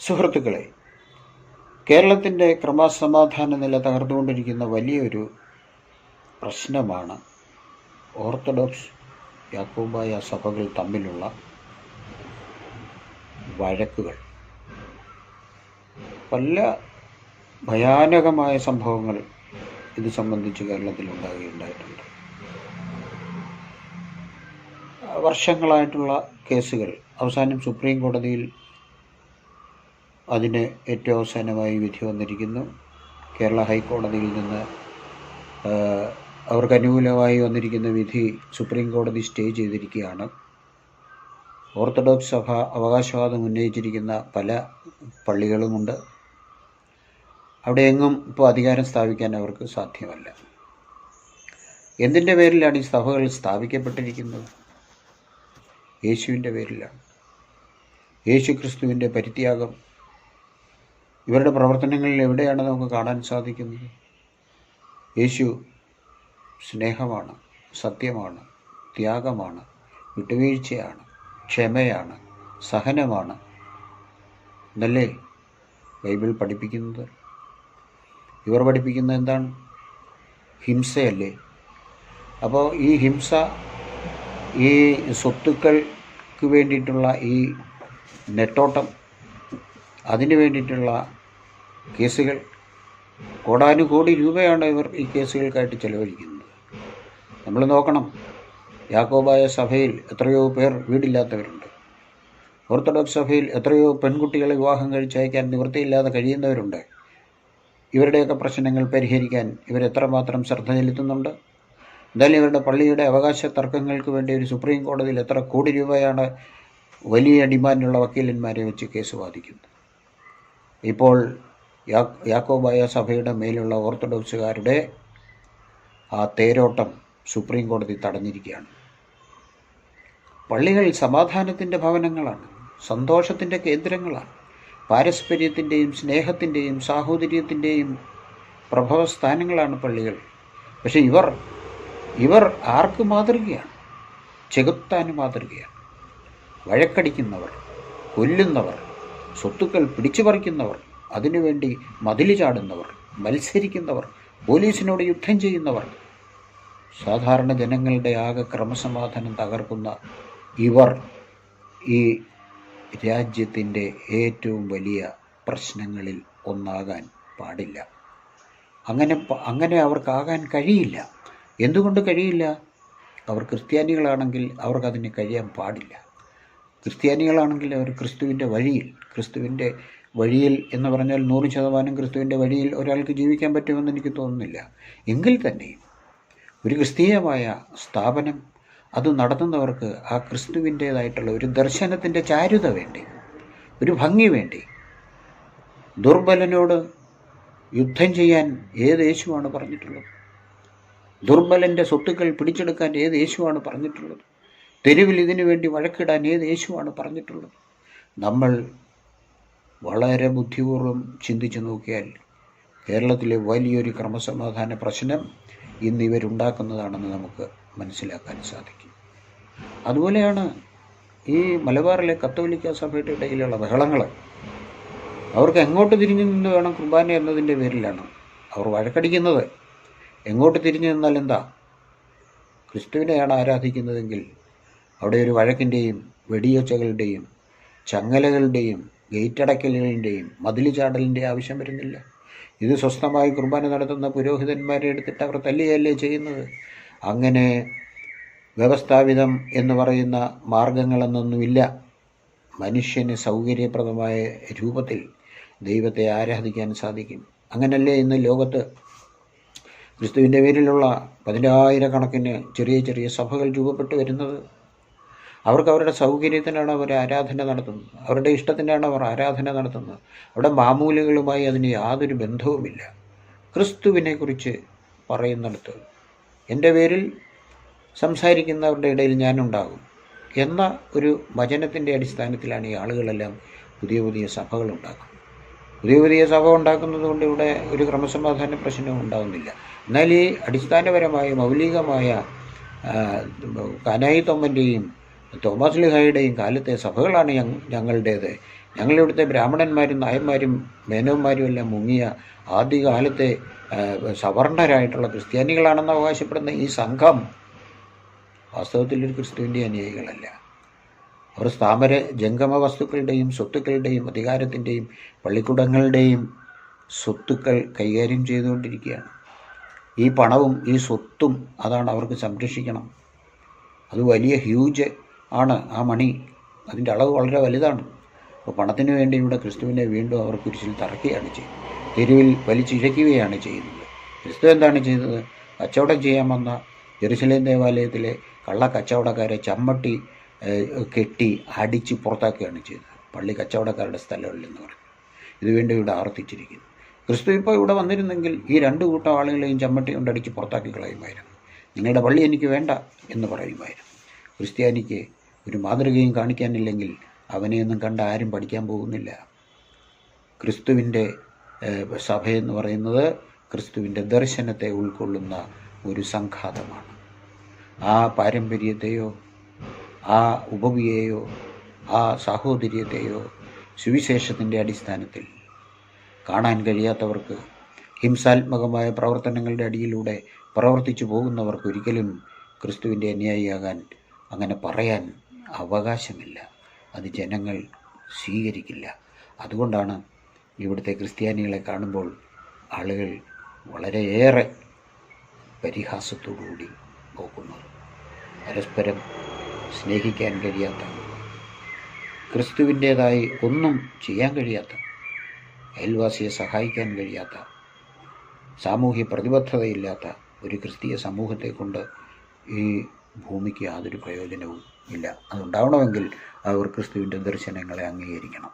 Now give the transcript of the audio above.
സുഹൃത്തുക്കളെ കേരളത്തിന്റെ ക്രമസമാധാന നില തകർന്നുകൊണ്ടിരിക്കുന്ന വലിയൊരു പ്രശ്നമാണ് ഓർത്തഡോക്സ് യാക്കോബായ സഭകൾ തമ്മിലുള്ള വഴക്കുകൾ. പല ഭയാനകമായ സംഭവങ്ങൾ ഇത് സംബന്ധിച്ച് കേരളത്തിൽ ഉണ്ടാകുകയുണ്ടായിട്ടുണ്ട്. വർഷങ്ങളായിട്ടുള്ള കേസുകൾ അവസാനം സുപ്രീം കോടതിയിൽ അതിന് ഏറ്റവും അവസാനമായി വിധി വന്നിരിക്കുന്നു. കേരള ഹൈക്കോടതിയിൽ നിന്ന് അവർക്ക് അനുകൂലമായി വന്നിരിക്കുന്ന വിധി സുപ്രീം കോടതി സ്റ്റേ ചെയ്തിരിക്കുകയാണ്. ഓർത്തഡോക്സ് സഭ അവകാശവാദം ഉന്നയിച്ചിരിക്കുന്ന പല പള്ളികളുമുണ്ട്. അവിടെ എങ്ങും ഇപ്പോൾ അധികാരം സ്ഥാപിക്കാൻ അവർക്ക് സാധ്യമല്ല. എന്തിന്റെ പേരിലാണ് ഈ സഭകൾ സ്ഥാപിക്കപ്പെട്ടിരിക്കുന്നത്? യേശുവിന്റെ പേരിലാണ്. യേശു ക്രിസ്തുവിന്റെ പരിത്യാഗം ഇവരുടെ പ്രവർത്തനങ്ങളിൽ എവിടെയാണ് നമുക്ക് കാണാൻ സാധിക്കുന്നത്? യേശു സ്നേഹമാണ് സത്യമാണ് ത്യാഗമാണ് വിട്ടുവീഴ്ചയാണ് ക്ഷമയാണ് സഹനമാണ്. എന്നല്ലേ ബൈബിൾ പഠിപ്പിക്കുന്നത്? ഇവർ പഠിപ്പിക്കുന്നത് എന്താണ്? ഹിംസയല്ലേ? അപ്പോൾ ഈ ഹിംസ ഈ സ്വത്തുക്കൾക്ക് വേണ്ടിയിട്ടുള്ള ഈ നെട്ടോട്ടം അതിന് വേണ്ടിയിട്ടുള്ള കേസുകൾ കോടാനുകോടി രൂപയാണ് ഇവർ ഈ കേസുകൾക്കായിട്ട് ചെലവഴിക്കുന്നത്. നമ്മൾ നോക്കണം യാക്കോബായ സഭയിൽ എത്രയോ പേർ വീടില്ലാത്തവരുണ്ട്. ഓർത്തഡോക്സ് സഭയിൽ എത്രയോ പെൺകുട്ടികളെ വിവാഹം കഴിച്ചയക്കാൻ നിവൃത്തിയില്ലാതെ കഴിയുന്നവരുണ്ട്. ഇവരുടെയൊക്കെ പ്രശ്നങ്ങൾ പരിഹരിക്കാൻ ഇവരെത്രമാത്രം ശ്രദ്ധ ചെലുത്തുന്നുണ്ട്? എന്തായാലും ഇവരുടെ പള്ളിയുടെ അവകാശ തർക്കങ്ങൾക്ക് വേണ്ടി ഒരു സുപ്രീം കോടതിയിൽ എത്ര കോടി രൂപയാണ് വലിയ ഡിമാൻഡുള്ള വക്കീലന്മാരെ വെച്ച് കേസ് വാദിക്കുന്നത്? ഇപ്പോൾ യാക്കോബായ സഭയുടെ മേലുള്ള ഓർത്തഡോക്സുകാരുടെ ആ തേരോട്ടം സുപ്രീം കോടതി തടഞ്ഞിരിക്കുകയാണ്. പള്ളികൾ സമാധാനത്തിന്റെ ഭവനങ്ങളാണ് സന്തോഷത്തിന്റെ കേന്ദ്രങ്ങളാണ്. പാരസ്പര്യത്തിന്റെയും സ്നേഹത്തിന്റെയും സാഹോദര്യത്തിന്റെയും പ്രഭവസ്ഥാനങ്ങളാണ് പള്ളികൾ. പക്ഷെ ഇവർ ഇവർ ആർക്ക് മാതൃകയാണ്? ചെകുത്താന് മാതൃകയാണ്. വഴക്കടിക്കുന്നവർ കൊല്ലുന്നവർ സ്വത്തുക്കൾ പിടിച്ചു പറിക്കുന്നവർ അതിനുവേണ്ടി മതിൽ ചാടുന്നവർ മത്സരിക്കുന്നവർ പോലീസിനോട് യുദ്ധം ചെയ്യുന്നവർ. സാധാരണ ജനങ്ങളുടെ ആകെ ക്രമസമാധാനം തകർക്കുന്ന ഇവർ ഈ രാജ്യത്തിന്റെ ഏറ്റവും വലിയ പ്രശ്നങ്ങളിൽ ഒന്നാകാൻ പാടില്ല. അങ്ങനെ അങ്ങനെ അവർക്കാകാൻ കഴിയില്ല. എന്തുകൊണ്ട് കഴിയില്ല? അവർ ക്രിസ്ത്യാനികളാണെങ്കിൽ അവർക്കതിന് കഴിയാൻ പാടില്ല. ക്രിസ്ത്യാനികളാണെങ്കിൽ അവർ ക്രിസ്തുവിന്റെ വഴിയിൽ ക്രിസ്തുവിന്റെ വഴിയിൽ എന്ന് പറഞ്ഞാൽ നൂറ് ശതമാനം ക്രിസ്തുവിന്റെ വഴിയിൽ ഒരാൾക്ക് ജീവിക്കാൻ പറ്റുമെന്ന് എനിക്ക് തോന്നുന്നില്ല. എങ്കിൽ തന്നെയും ഒരു ക്രിസ്തീയമായ സ്ഥാപനം അത് നടത്തുന്നവർക്ക് ആ ക്രിസ്തുവിന്റേതായിട്ടുള്ള ഒരു ദർശനത്തിന്റെ ചാരുത വേണ്ടി ഒരു ഭംഗി വേണ്ടി ദുർബലനോട് യുദ്ധം ചെയ്യാൻ ഏത് യേശുവാണ് പറഞ്ഞിട്ടുള്ളത്? ദുർബലന്റെ സ്വത്തുക്കൾ പിടിച്ചെടുക്കാൻ ഏത് യേശുവാണ് പറഞ്ഞിട്ടുള്ളത്? തെരുവിൽ ഇതിനു വേണ്ടി വഴക്കിടാൻ ഏത് യേശുവാണ് പറഞ്ഞിട്ടുള്ളത്? നമ്മൾ വളരെ ബുദ്ധിപൂർവം ചിന്തിച്ചു നോക്കിയാൽ കേരളത്തിലെ വലിയൊരു ക്രമസമാധാന പ്രശ്നം ഇന്ന് ഇവരുണ്ടാക്കുന്നതാണെന്ന് നമുക്ക് മനസ്സിലാക്കാൻ സാധിക്കും. അതുപോലെയാണ് ഈ മലബാറിലെ കത്തോലിക്ക സഭയുടെ ഇടയിലുള്ള ബഹളങ്ങൾ. അവർക്ക് എങ്ങോട്ട് തിരിഞ്ഞു നിന്ന് വേണം കുർബാന എന്നതിന്റെ പേരിലാണ് അവർ വഴക്കടിക്കുന്നത്. എങ്ങോട്ട് തിരിഞ്ഞു നിന്നാൽ എന്താ? ക്രിസ്തുവിനെയാണ് ആരാധിക്കുന്നതെങ്കിൽ അവിടെ ഒരു വഴക്കിന്റെയും വെടിയൊച്ചകളുടെയും ചങ്ങലകളുടെയും ഗേറ്റടക്കലുകളുടെയും ചാടലിന്റെയും ആവശ്യം വരുന്നില്ല. ഇത് സ്വസ്ഥമായി കുർബാന നടത്തുന്ന പുരോഹിതന്മാരെ എടുത്തിട്ട് അവർ തല്ലുകയല്ലേ ചെയ്യുന്നത്? അങ്ങനെ വ്യവസ്ഥാപിതം എന്ന് പറയുന്ന മാർഗങ്ങളെന്നൊന്നുമില്ല. മനുഷ്യന് സൗകര്യപ്രദമായ രൂപത്തിൽ ദൈവത്തെ ആരാധിക്കാൻ സാധിക്കും. അങ്ങനല്ലേ ഇന്ന് ലോകത്ത്? ക്രിസ്തുവിന്റെ പേരിലുള്ള പതിനായിരക്കണക്കിന് ചെറിയ ചെറിയ സഭകൾ രൂപപ്പെട്ടു വരുന്നത്. അവർക്ക് അവരുടെ സൗകര്യത്തിനാണ് അവർ ആരാധന നടത്തുന്നത്. അവരുടെ ഇഷ്ടത്തിനാണ് അവർ ആരാധന നടത്തുന്നത്. അവിടെ മാമൂലുകളുമായി അതിന് യാതൊരു ബന്ധവുമില്ല. ക്രിസ്തുവിനെക്കുറിച്ച് പറയുന്നിടത്ത് എന്റെ പേരിൽ സംസാരിക്കുന്നവരുടെ ഇടയിൽ ഞാനുണ്ടാകും എന്ന ഒരു വചനത്തിന്റെ അടിസ്ഥാനത്തിലാണ് ഈ ആളുകളെല്ലാം പുതിയ പുതിയ സഭകൾ ഉണ്ടാക്കുന്നത്. പുതിയ പുതിയ സഭ ഉണ്ടാക്കുന്നത് കൊണ്ട് ഇവിടെ ഒരു ക്രമസമാധാന പ്രശ്നവും ഉണ്ടാകുന്നില്ല. എന്നാൽ ഈ അടിസ്ഥാനപരമായ മൗലികമായ കനായി തൊമ്മന്റെയും തോമസ് ലിഹായുടെയും കാലത്തെ സഭകളാണ് ഞങ്ങ- ഞങ്ങളുടേത്. ഞങ്ങളിവിടുത്തെ ബ്രാഹ്മണന്മാരും നായന്മാരും മേനവന്മാരും എല്ലാം മുങ്ങിയ ആദ്യകാലത്തെ സവർണരായിട്ടുള്ള ക്രിസ്ത്യാനികളാണെന്ന് അവകാശപ്പെടുന്ന ഈ സംഘം വാസ്തവത്തിൽ ഒരു ക്രിസ്തുവിന്റെ അനുയായികളല്ല. അവർ സ്ഥാപന ജംഗമ വസ്തുക്കളുടെയും സ്വത്തുക്കളുടെയും അധികാരത്തിന്റെയും പള്ളിക്കുടങ്ങളുടെയും സ്വത്തുക്കൾ കൈകാര്യം ചെയ്തുകൊണ്ടിരിക്കുകയാണ്. ഈ പണവും ഈ സ്വത്തും അതാണ് അവർക്ക് സംരക്ഷിക്കണം. അത് വലിയ ഹ്യൂജ് ആണ് ആ മണി. അതിന്റെ അളവ് വളരെ വലുതാണ്. അപ്പോൾ പണത്തിന് വേണ്ടി ഇവിടെ ക്രിസ്തുവിനെ വീണ്ടും അവർ കുരിശിൽ തറക്കുകയാണ് ചെയ്യുന്നത്. തെരുവിൽ വലിച്ചിഴയ്ക്കുകയാണ് ചെയ്യുന്നത്. ക്രിസ്തു എന്താണ് ചെയ്തത്? കച്ചവടം ചെയ്യാൻ വന്ന ജെറുസലേം ദേവാലയത്തിലെ കള്ള കച്ചവടക്കാരെ ചമ്മട്ടി കെട്ടി അടിച്ച് പുറത്താക്കുകയാണ് ചെയ്തത്. പള്ളി കച്ചവടക്കാരുടെ സ്ഥലങ്ങളിൽ എന്ന് പറയും ഇത് വീണ്ടും ഇവിടെ ആവർത്തിച്ചിരിക്കുന്നു. ക്രിസ്തു ഇപ്പോൾ ഇവിടെ വന്നിരുന്നെങ്കിൽ ഈ രണ്ട് കൂട്ടം ആളുകളെയും ചമ്മട്ടി കൊണ്ടടിച്ച് പുറത്താക്കി കളയുമായിരുന്നു. നിങ്ങളുടെ പള്ളി എനിക്ക് വേണ്ട എന്ന് പറയുമായിരുന്നു. ക്രിസ്ത്യാനിക്ക് ഒരു മാതൃകയും കാണിക്കാനില്ലെങ്കിൽ അവനെയൊന്നും കണ്ട് ആരും പഠിക്കാൻ പോകുന്നില്ല. ക്രിസ്തുവിന്റെ സഭയെന്ന് പറയുന്നത് ക്രിസ്തുവിന്റെ ദർശനത്തെ ഉൾക്കൊള്ളുന്ന ഒരു സംഘാതമാണ്. ആ പാരമ്പര്യത്തെയോ ആ ഉപവിയെയോ ആ സാഹോദര്യത്തെയോ സുവിശേഷത്തിന്റെ അടിസ്ഥാനത്തിൽ കാണാൻ കഴിയാത്തവർക്ക് ഹിംസാത്മകമായ പ്രവർത്തനങ്ങളുടെ അടിയിലൂടെ പ്രവർത്തിച്ചു പോകുന്നവർക്ക് ഒരിക്കലും ക്രിസ്തുവിന്റെ അനുയായിയാകാൻ അങ്ങനെ പറയാൻ അവകാശമില്ല. അത് ജനങ്ങൾ സ്വീകരിക്കില്ല. അതുകൊണ്ടാണ് ഇവിടുത്തെ ക്രിസ്ത്യാനികളെ കാണുമ്പോൾ ആളുകൾ വളരെയേറെ പരിഹാസത്തോടുകൂടി നോക്കുന്നത് പരസ്പരം സ്നേഹിക്കാൻ കഴിയാത്ത ക്രിസ്തുവിന്റേതായി ഒന്നും ചെയ്യാൻ കഴിയാത്ത അയൽവാസിയെ സഹായിക്കാൻ കഴിയാത്ത സാമൂഹ്യ പ്രതിബദ്ധതയില്ലാത്ത ഒരു ക്രിസ്തീയ സമൂഹത്തെ കൊണ്ട് ഈ ഭൂമിക്ക് യാതൊരു പ്രയോജനവും ഇല്ല. അതുണ്ടാവണമെങ്കിൽ അവർ ക്രിസ്തുവിന്റെ ദർശനങ്ങളെ അംഗീകരിക്കണം.